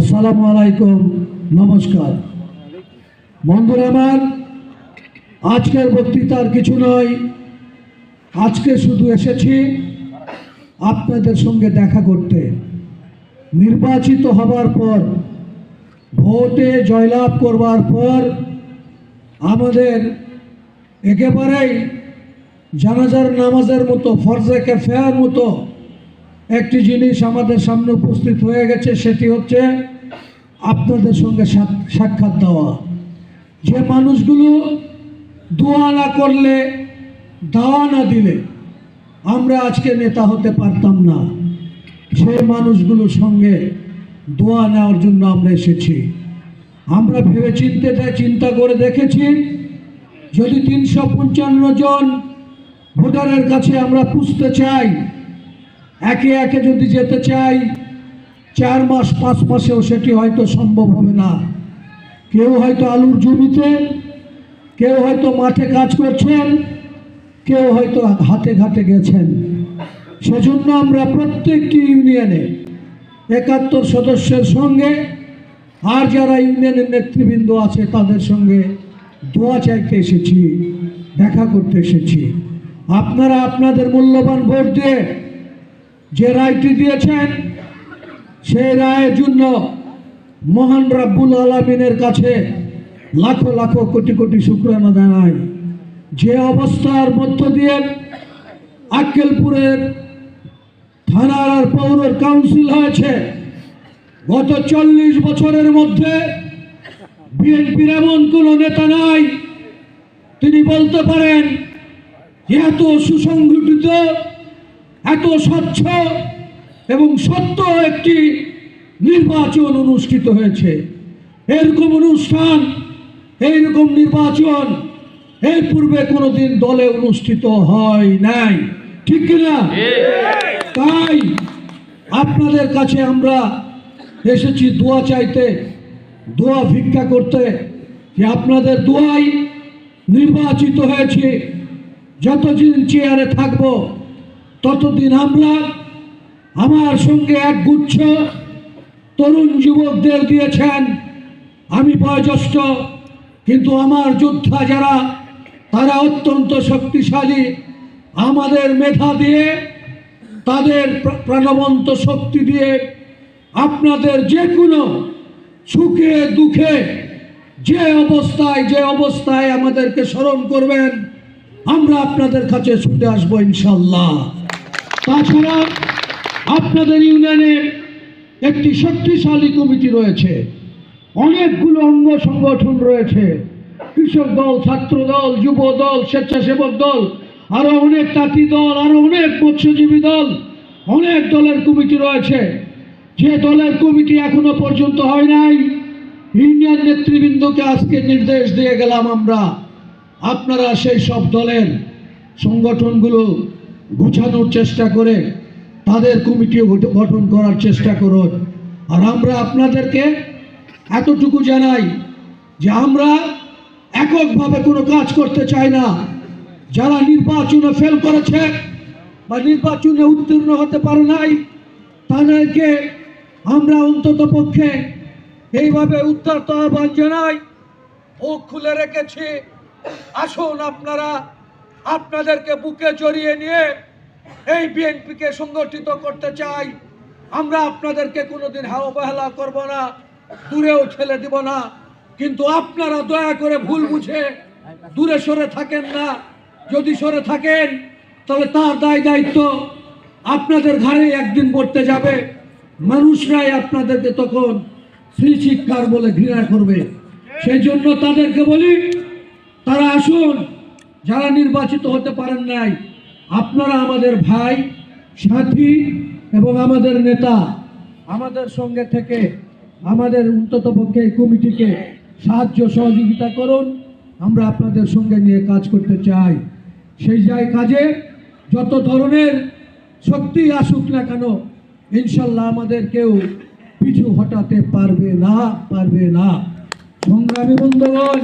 আসসালামু আলাইকুম, নমস্কার। বন্ধুরা আমার, আজকের বক্তৃতার কিছু নয়, আজকে শুধু এসেছি আপনাদের সঙ্গে দেখা করতে। নির্বাচিত হবার পর, ভোটে জয়লাভ করবার পর, আমাদের একেবারেই জানাজার নামাজের মতো, ফরজে ফেয়ার মতো একটি জিনিস আমাদের সামনে উপস্থিত হয়ে গেছে, সেটি হচ্ছে আপনাদের সঙ্গে সাক- সাক্ষাৎ দেওয়া। যে মানুষগুলো দোয়া না করলে, দাওয়া না দিলে, আমরা আজকে নেতা হতে পারতাম না। সেই মানুষগুলোর সঙ্গে দোয়া নেওয়ার জন্য আমরা এসেছি। আমরা ভেবে চিনতে চিন্তা করে দেখেছি, যদি তিনশো পঞ্চান্ন জন ভোটারের কাছে আমরা পুষতে চাই একে একে যদি যেতে চাই, চার মাস, পাঁচ মাসেও সেটি হয়তো সম্ভব হবে না। কেউ হয়তো আলুর জমিতে, কেউ হয়তো মাঠে কাজ করছেন, কেউ হয়তো হাতে ঘাটে গেছেন। সেজন্য আমরা প্রত্যেকটি ইউনিয়নে একাত্তর সদস্যের সঙ্গে, আর যারা ইউনিয়নের নেতৃবৃন্দ আছে তাদের সঙ্গে দোয়া চাইতে এসেছি, দেখা করতে এসেছি। আপনারা আপনাদের মূল্যবান ভোট দিয়ে যে রায়টি দিয়েছেন সেই রায়ের জন্য মহান রাব্বুল আলমিনের কাছে লাখো লাখো কোটি কোটি শুক্রানা জানাই। যে অবস্থার মধ্য দিয়ে আক্কেলপুরের থানার আর পৌর কাউন্সিল হয়েছে, গত চল্লিশ বছরের মধ্যে বিএনপির এমন কোনো নেতা নাই। তিনি বলতে পারেন, এত সুসংগঠিত এত স্বচ্ছ এবং সত্য একটি নির্বাচন অনুষ্ঠিত হয়েছে। এরকম অনুষ্ঠান এইরকম নির্বাচন, এর পূর্বে কোনোদিন দলে অনুষ্ঠিত হয় নাই। ঠিক কিনা তাই আপনাদের কাছে আমরা এসেছি দোয়া চাইতে, দোয়া ভিক্ষা করতে যে আপনাদের দোয়াই নির্বাচিত হয়েছে। যতদিন চেয়ারে থাকব ততদিন আমরা আমার সঙ্গে এক গুচ্ছ তরুণ যুবকদের দিয়েছেন। আমি বয়োজ্যেষ্ঠ কিন্তু আমার যোদ্ধা যারা, তারা অত্যন্ত শক্তিশালী। আমাদের মেধা দিয়ে, তাদের প্রা- প্রাণবন্ত শক্তি দিয়ে আপনাদের যে কোনো সুখে, দুঃখে, যে অবস্থায় যে অবস্থায় আমাদেরকে স্মরণ করবেন, আমরা আপনাদের কাছে ছুটে আসব ইনশাল্লাহ তাছাড়া আপনাদের ইউনিয়নে একটি শক্তিশালী কমিটি রয়েছে। অনেকগুলো অঙ্গ সংগঠন রয়েছে। কৃষক দল, ছাত্র দল, যুব দল, স্বেচ্ছাসেবক দল, আরও অনেক তাঁতি দল, আরও অনেক মৎস্যজীবী দল, অনেক দলের কমিটি রয়েছে। যে দলের কমিটি এখনও পর্যন্ত হয় নাই, ইউনিয়ন নেতৃবৃন্দকে আজকে নির্দেশ দিয়ে গেলাম আমরা। আপনারা সেই সব দলের সংগঠনগুলো গুছানোর চেষ্টা করে তাদের কমিটিও গঠ- গঠন করার চেষ্টা করুন আর আমরা আপনাদেরকে এতটুকু জানাই যে আমরা এককভাবে কোনো কাজ করতে চাই না। যারা নির্বাচনে ফেল করেছে বা নির্বাচনে উত্তীর্ণ হতে পারে নাই, তাদেরকে আমরা অন্তত পক্ষে এইভাবে উত্তর আহ্বান জানাই। ও খুলে রেখেছি। আসুন আপনারা আপনাদেরকে বুকে জড়িয়ে নিয়ে এই বিএনপিকে সংগঠিত করতে চাই। আমরা আপনাদেরকে কোনোদিন অবহেলা করব না, দূরেও ঠেলে দিব না। কিন্তু আপনারা দয়া করে ভুল বুঝে দূরে সরে থাকেন না। যদি সরে থাকেন, তাহলে তার দায় দায়িত্ব আপনাদের ঘাড়ে একদিন পড়তে যাবে। মানুষরাই আপনাদেরকে তখন শ্রী শিক্ষার বলে ঘৃণা করবে। সেই জন্য তাদেরকে বলি, তারা আসুন। যারা নির্বাচিত হতে পারেন নাই, আপনারা আমাদের ভাই, সাথী এবং আমাদের নেতা, আমাদের সঙ্গে থেকে আমাদের অন্তত পক্ষে কমিটিকে সাহায্য সহযোগিতা করুন। আমরা আপনাদের সঙ্গে নিয়ে কাজ করতে চাই। সেই যাই কাজে, যত ধরনের শক্তি আসুক না কেন, ইনশাল্লাহ আমাদের কেউ পিছু হটাতে পারবে না পারবে না। সংগ্রামী বন্ধুগণ